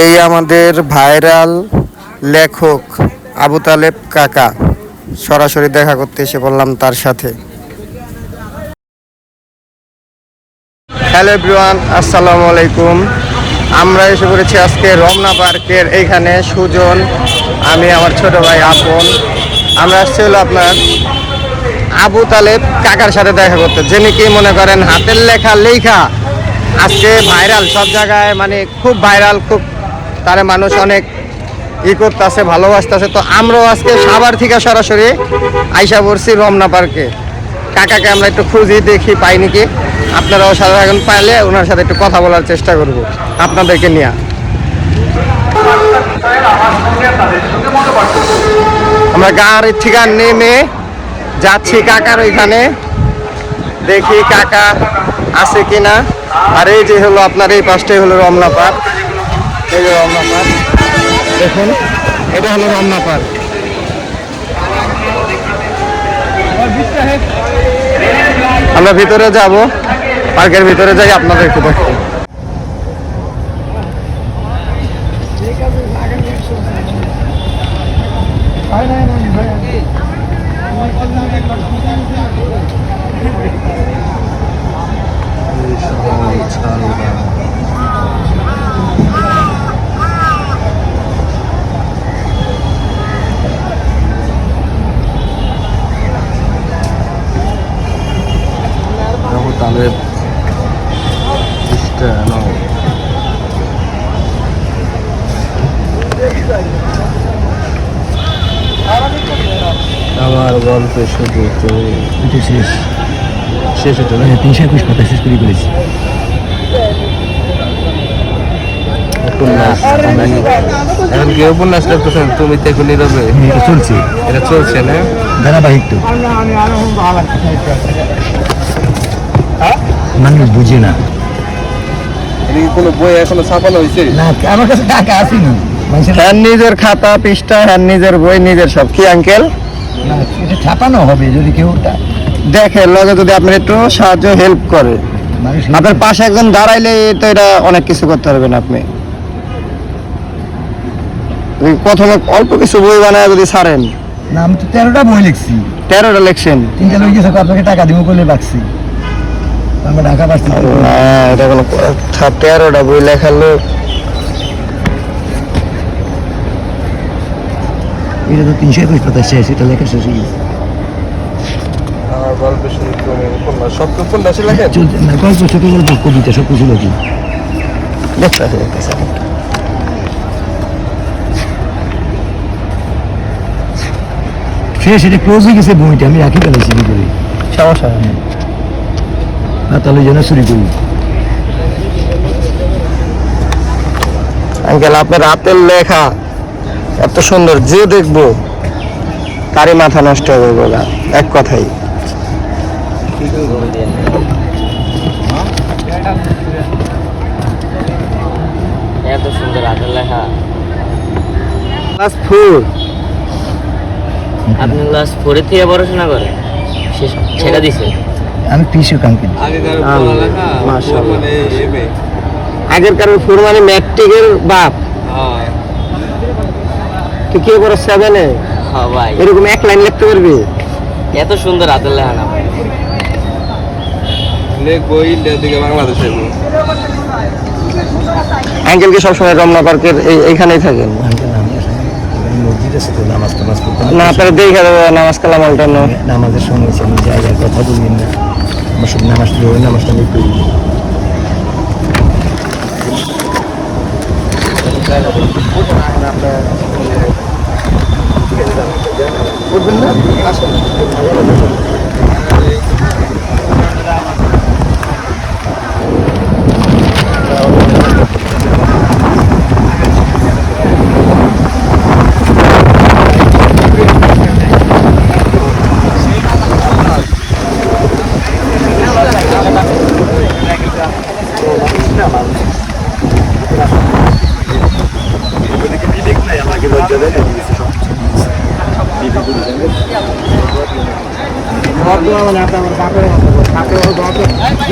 এই আমাদের ভাইরাল লেখক আবু তালেব কাকা। সরাসরি দেখা করতে এসে বললাম তার সাথে। হ্যালো এভরিওয়ান, আসসালামু আলাইকুম। আমরা এসে পড়েছি আজকে রমনা পার্কের এইখানে সুজন, আমি, আমার ছোট ভাই আপন। আমরা আসছি হলো আপনার আবু তালেব কাকার সাথে দেখা করতে। যিনি কি মনে করেন হাতের লেখা লেখা। আজকে ভাইরাল, সব জায়গায় মানে খুব ভাইরাল, খুব তারে মানুষ অনেক ই করতেছে, ভালোবাসতেছে। তো আমরাও আজকে সাবার থেকে সরাসরি আইসা পড়ছি রমনা পার্কে। কাকাকে আমরা একটু খুঁজি, দেখি, পাই নাকি। আপনারাও এখন পাইলে ওনার সাথে একটু কথা বলার চেষ্টা করব আপনাদেরকে নিয়ে। আমরা গাড়ির ঠিকান নেমে যাচ্ছি কাকার ওইখানে। দেখি কাকা আছে কিনা। আর এই যে হলো আপনার, এই পাশটাই হলো রমনা পার্ক। এই রমনা পার্ক দেখুন, এটা হলো রমনা পার্ক আমরা ভিতরে যাব, পার্কের ভিতরে যাই, আপনাদের একটু দেখো গল্পে শুধু তুমি এটা শেষ। শেষ হতো না? মানে তিনশো একুশ পাতা শেষ করে করেছি উপন্যাস এখন কি উপন্যাস লিখতেছেন? তুমি তো এখন নীরবে হ্যাঁ, এটা চলছে। এটা চলছে না? ধারাবাহিক তো। মানুষ বুঝে না। কোনো বই এখনও ছাপানো হয়েছে না আমার কাছে টাকা আসেনি মানুষের হ্যাঁ নিজের খাতা পৃষ্ঠা হ্যাঁ নিজের বই নিজের সব। কি আঙ্কেল? না, এটা ছাপানো হবে যদি কেউ টা- দেখে লগে যদি আপনার একটু সাহায্য হেল্প করে। আপনার পাশে একজন দাঁড়াইলে তো এটা অনেক কিছু করতে পারবেন আপনি। প্রথমে অল্প কিছু বই বানায় যদি ছাড়েন। না আমি তো তেরোটা বই লিখছি। তেরোটা লেখছেন? তিনটা লোক গেছে আপনাকে টাকা দিব করলে বাকছি আমরা ঢাকা পাচ্ছি। না এটা কোনো তেরোটা বই লেখার লোক এটা তো তিনশো একুশ পাতা শেষ এটা লেখা শেষ হয়ে গেছে। গল্পে উপন্যাস না গল্প ছোট গল্প কবিতা সব কিছু লিখি। শেষ এটা ক্লোজ হয়ে গেছে বইটা আমি রাখি কি করে সমস্যা না। তাহলে যেন চুরি করি। আঙ্কেল আপনার রাতের লেখা। এত সুন্দর যে দেখব তারই মাথা নষ্ট হবে বলা এক কথাই। এত সুন্দর হাতের লেখা। ক্লাস ফোর আপনি ক্লাস ফোরে থেকে পড়াশোনা সে- সেটা দিছে। আমি আগেকার। মানে ফোর মানে ম্যাট্রিকের বাপ। হ্যাঁ। তুই কি করে সেভেনে হ্যাঁ ভাই। এরকম এক লাইন লিখতে পারবি? এত সুন্দর হাতের লেখা না ভাই। বাংলাদেশে আঙ্কেল কি সবসময় রমনা পার্কের এই- এইখানেই থাকেন? নামাজ না আপনারা দেখে নামাজ কালাম আল্টানো নামাজের সময় আমি আর কথা বলি না। আমার সব নামাজ নামাজটা আমি đây là một phút hai năm ờ,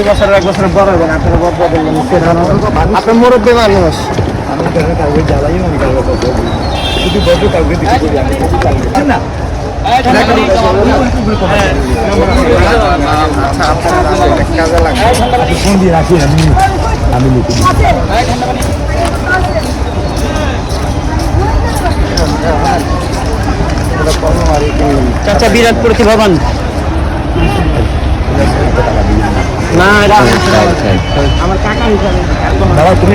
বছরের এক বছরের বড় হবেন আপনার বড় আপনার মুরব্বী মানুষ আমি কারণে কাউকে জ্বালাইও আমি কাউকে কথা বলি না। শুধু বড় কাউকে দিতে করি আমি কাউকে না আচ্ছা আপনার কাজে লাগবে আপনি ফোন দিয়ে রাখি আমি আমি লিখে দিই চাচা বিরাটপুর কি ভবন? না দাদা তুমি